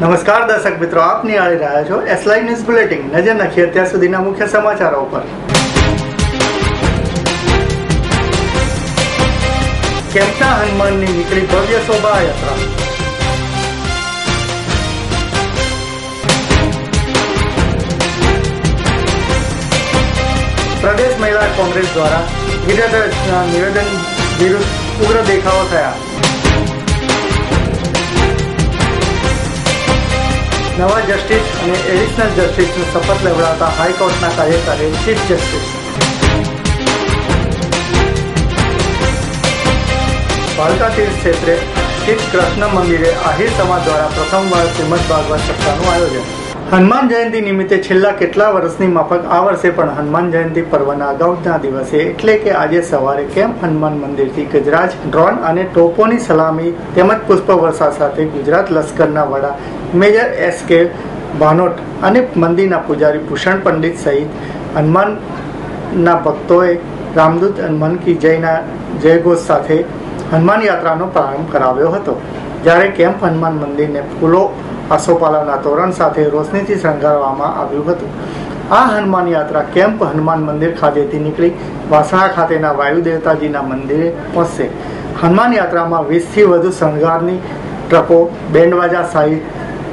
નમસ્કાર દર્શક મિત્રો, આપ નિહાળી રહ્યા છો એસ લાઈવ ન્યૂઝ બુલેટિન નજર નાખીએ અત્યાર સુધીના મુખ્ય સમાચારો ઉપર. કેમ્પના હનુમાનની નીકળી ભવ્ય શોભાયાત્રા? પ્રદેશ મહિલા કોંગ્રેસ દ્વારા નિવેદન વિરુદ્ધ ઉગ્ર દેખાવો થયા. નવા જસ્ટિસ અને એડિશનલ જસ્ટિસનું શપથ લેવડાવતા હાઈકોર્ટના કાર્યકારી ચીફ જસ્ટિસ. ભાલકા તીર્થ ક્ષેત્રે સ્થિત કૃષ્ણ મંદિરે આહિર સમાજ દ્વારા પ્રથમવાર શ્રીમદ ભાગવત સપ્તાહનું આયોજન. હનુમાન જયંતિ નિમિત્તે છેલ્લા કેટલા વર્ષની માફક આ વર્ષે પણ હનુમાન જયંતિ પર્વના અગાઉના દિવસે એટલે કે આજે સવારે કેમ હનુમાન મંદિરથી ગજરાજ ડ્રોન અને ટોપોની સલામી તેમજ પુષ્પવર્ષા સાથે ગુજરાત લશ્કરના વડા મેજર એસ કે ભાનોટ અને મંદિરના પૂજારી ભૂષણ પંડિત સહિત હનુમાનના ભક્તોએ રામદૂત હનુમાન કી જયના જયઘોષ સાથે હનુમાન યાત્રાનો પ્રારંભ કરાવ્યો હતો. જ્યારે કેમ્પ હનુમાન મંદિરને ફૂલો આસોપાલવના તોરણ સાથે રોશનીથી શણગારવામાં આવ્યું હતું. આ હનુમાન યાત્રા કેમ્પ હનુમાન મંદિર ખાતેથી નીકળી વાસણા ખાતેના વાયુ દેવતાજીના મંદિરે પહોંચશે. હનુમાન યાત્રામાં વીસથી વધુ શણગારની ટ્રકો, બેન્ડવાજા સહિત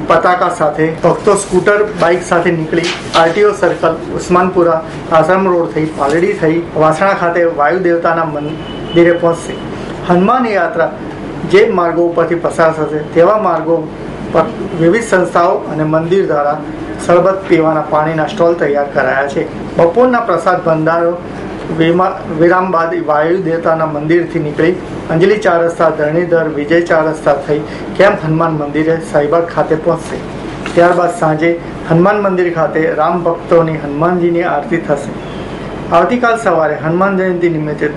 પતાકા સાથે, ભક્તો સ્કૂટર, બાઇક સાથે નીકળી RTO circle, Usmanpura Ashram road થઈ પાલડી થઈ વાસણા ખાતે વાયુ દેવતાના મંદિરે પહોંચશે. હનુમાન યાત્રા જે માર્ગો ઉપરથી પસાર થશે તેવા માર્ગો વિવિધ સંસ્થાઓ અને મંદિર દ્વારા સરબત પીવાના પાણીના સ્ટોલ તૈયાર કરાયા છે. બપોરના પ્રસાદ ભંડારો વિરામ બાદ વાયુ દેવતાના મંદિરથી નીકળી અંજલિ ચાર રસ્તા, ધરણીધર, વિજય ચાર રસ્તા થઈ કેમ્પ હનુમાન મંદિરે સાઈબાગ ખાતે પહોંચશે. ત્યારબાદ સાંજે હનુમાન મંદિર ખાતે રામ ભક્તોની હનુમાનજીની આરતી થશે. આવતીકાલ સવારે હનુમાન જયંતિ નિમિત્તે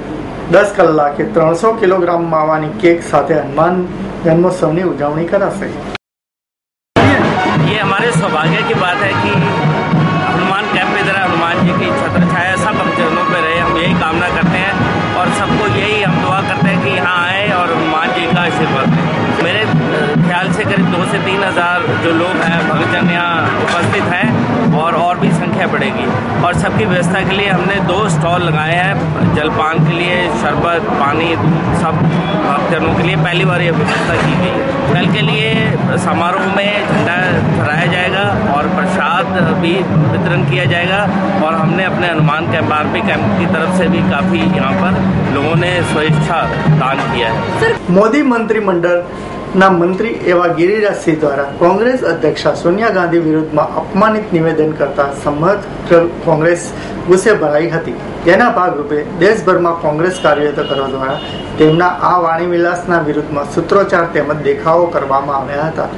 દસ કલાકે ત્રણસો કિલોગ્રામ માવાની કેક સાથે હનુમાન જન્મોત્સવની ઉજવણી કરાશે. ये हमारे सौभाग्य की बात है कि हनुमान कैंप में जरा हनुमान जी की छत्र छाया सब हम चरणों पर रहे, हम यही कामना करते हैं और सबको यही हम दुआ करते हैं कि यहाँ आए और हनुमान जी का आशीर्वाद मेरे ख्याल से करीब दो से तीन हज़ार जो लोग हैं भक्तजन यहाँ उपस्थित हैं और और भी संख्या बढ़ेगी। और सबकी व्यवस्था के लिए हमने दो स्टॉल लगाए हैं, जलपान के लिए, शरबत, पानी, सब भक्तजनों के लिए। पहली बार ये व्यवस्था की गई। कल के लिए समारोह में झंडा फहराया जाएगा और प्रसाद भी वितरण किया जाएगा और हमने अपने हनुमान कैंप आरपी कैंप की तरफ़ से भी काफ़ी यहाँ पर लोगों ने स्वेच्छा दान किया है। મોદી મંત્રીમંડળના મંત્રી એવા ગિરિરાજસિંહ દ્વારા કોંગ્રેસ અધ્યક્ષા સોનિયા ગાંધી વિરુદ્ધમાં અપમાનિત નિવેદન કરતા સમગ્ર કોંગ્રેસ ગુસ્સે ભરાઈ હતી. તેના ભાગરૂપે દેશભરમાં કોંગ્રેસ કાર્યકરો દ્વારા તેમના આ વાણી વિલાસના વિરુદ્ધમાં સૂત્રોચ્ચાર તેમજ દેખાવો કરવામાં આવ્યા હતા.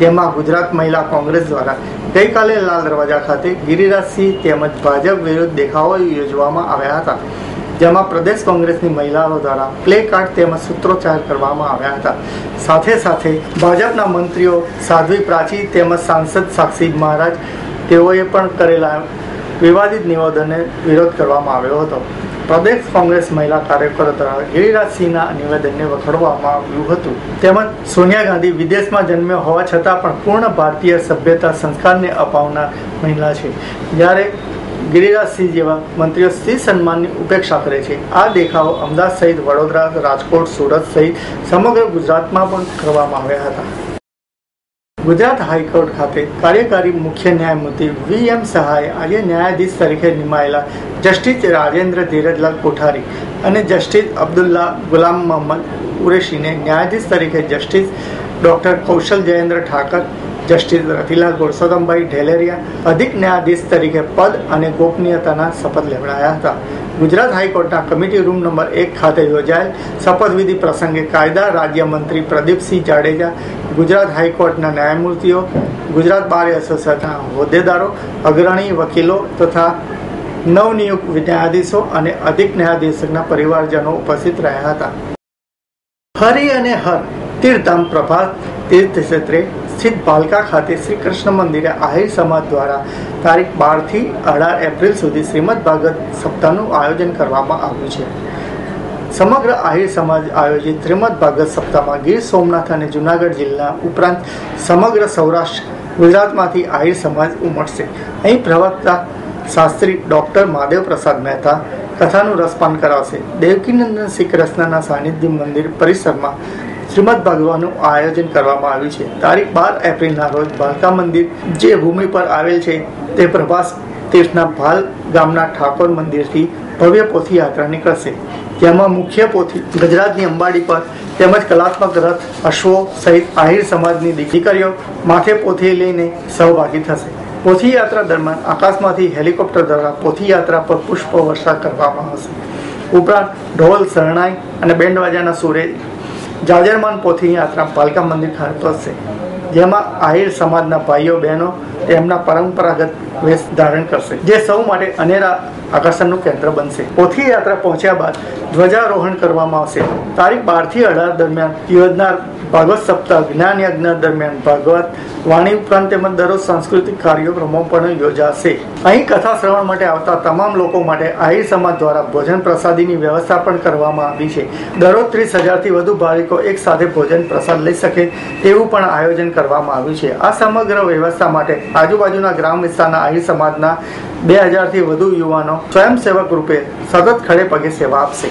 જેમાં ગુજરાત મહિલા કોંગ્રેસ દ્વારા ગઈકાલે લાલ દરવાજા ખાતે ગિરિરાજસિંહ તેમજ ભાજપ વિરુદ્ધ દેખાવો યોજવામાં આવ્યા હતા. જેમાં પ્રદેશ કોંગ્રેસની મહિલાઓ દ્વારા પ્લે કાર્ડ તેમજ સૂત્રોચ્ચાર કરવામાં આવ્યા હતા. સાથે સાથે ભાજપના મંત્રીઓ સાધ્વી પ્રાચી તેમજ સાંસદ સાક્ષી મહારાજ તેઓએ પણ કરેલા વિવાદિત નિવેદનને વિરોધ કરવામાં આવ્યો હતો. પ્રદેશ કોંગ્રેસ મહિલા કાર્યકરો દ્વારા ગિરિરાજસિંહના નિવેદનને વખોડવામાં આવ્યું હતું. તેમજ સોનિયા ગાંધી વિદેશમાં જન્મ્યો હોવા છતાં પણ પૂર્ણ ભારતીય સભ્યતા સંસ્કારને અપાવનાર મહિલા છે. જ્યારે ગિરિરાજસિંહ જેવા મંત્રીઓ સિંહ સન્માનની ઉપેક્ષા કરે છે. આ દેખાવો અમદાવાદ સહિત વડોદરા, રાજકોટ, સુરત સહિત સમગ્ર ગુજરાતમાં પણ કરવામાં આવ્યા હતા. ગુજરાત હાઈકોર્ટ ખાતે કાર્યકારી મુખ્ય ન્યાયમૂર્તિ વી એમ સહાય આજે ન્યાયાધીશ તરીકે નિમાયેલા જસ્ટિસ રાજેન્દ્ર ધીરજલાલ કોઠારી અને જસ્ટિસ અબ્દુલ્લા ગુલામ મોહમ્મદ કુરેશીને ન્યાયાધીશ તરીકે justice doctor Kaushal Jayendra Thakar justice Rafila Purushottambhai Dheleriya અધિક ન્યાયાધીશ તરીકે પદ અને ગોપનીયતાના શપથ લેવડાયા હતા. ગુજરાત હાઈકોર્ટના કમિટી રૂમ નંબર એક ખાતે યોજાયેલ શપથવિધિ પ્રસંગે કાયદા રાજ્યમંત્રી પ્રદીપસિંહ જાડેજા, ગુજરાત હાઈકોર્ટના ન્યાયમૂર્તિઓ, ગુજરાત બાર એસોસિએશનના હોદ્દેદારો, અગ્રણી વકીલો તથા નવનિયુક્ત ન્યાયાધીશો અને અધિક ન્યાયાધીશના પરિવારજનો ઉપસ્થિત રહ્યા હતા. હરિ અને હર તીર્થમ પ્રભાત તીર્થ ક્ષેત્રે સ્થિત ભાલકા ખાતે શ્રી કૃષ્ણ મંદિરે આહિર સમાજ દ્વારા તારીખ બારથી અઢાર એપ્રિલ સુધી શ્રીમદ ભાગવત સપ્તાહનું આયોજન કરવામાં આવ્યું છે. સમગ્ર આહિર સમાજ આયોજિત શ્રીમદ ભાગવત સપ્તાહમાં ગીર સોમનાથ અને જુનાગઢ જિલ્લા ઉપરાંત સમગ્ર સૌરાષ્ટ્ર ગુજરાતમાંથી આહિર સમાજ ઉમટશે. અહીં પ્રવક્તા શાસ્ત્રી ડૉક્ટર મહાદેવ પ્રસાદ મહેતા કથાનું રસપાન કરાવશે. દેવકીનંદન શ્રી કૃષ્ણના સાનિધ્ય મંદિર પરિસરમાં શ્રીમદ ભગવાનનું આયોજન કરવામાં આવ્યું છે. તારીખ બાર એપ્રિલના રોજ ભાલકા મંદિર જે ભૂમિ પર આવેલ છે તે પ્રભાસ તીર્થના ભાલ ગામના ઠાકોર મંદિરથી ભવ્ય પોથી યાત્રા નીકળશે. જેમાં મુખ્ય પોથી ગુજરાતની અંબાડી પર તેમજ કલાત્મક રથ અશ્વો સહિત આહિર સમાજની દીકરીઓ માથે પોથી લઈને સહભાગી થશે. પોથી યાત્રા દરમિયાન આકાશમાંથી હેલિકોપ્ટર દ્વારા પોથી યાત્રા પર પુષ્પ વર્ષા કરવામાં આવશે. ઉપરાંત ઢોલ, શરણાઈ અને બેન્ડવાજાના સુરે જાજરમાન પોથી યાત્રા પાલકા મંદિર ખાતે પહોંચશે. જેમાં આહિર સમાજના ભાઈઓ, બહેનો તેમના પરંપરાગત વેશ ધારણ કરશે. જે સૌ માટે અનેરા આકર્ષણનું કેન્દ્ર બનશે. પોથી યાત્રા પહોંચ્યા બાદ ધ્વજારોહણ કરવામાં આવશે. તારીખ બારથી અઢાર દરમિયાન યોજનાર ભાગવત સપ્તાહ, જ્ઞાન યજ્ઞ દરમિયાન ભાગવત વાણી ઉપરાંત તેમજ દરરોજ સાંસ્કૃતિક કાર્યક્રમો પણ યોજાશે. અહીં કથા શ્રવણ માટે આવતા તમામ લોકો માટે આહિર સમાજ દ્વારા ભોજન પ્રસાદીની વ્યવસ્થા પણ કરવામાં આવી છે. દરરોજ ત્રીસ હજારથી વધુ ભાવિકો એક સાથે ભોજન પ્રસાદ લઈ શકે તેવું પણ આયોજન કરવામાં આવ્યું છે. આ સમગ્ર વ્યવસ્થા માટે આજુબાજુના ગ્રામ વિસ્તારના આહિર સમાજના બે હજારથી વધુ યુવાનો સ્વયંસેવક રૂપે સતત ખડે પગે સેવા આપશે.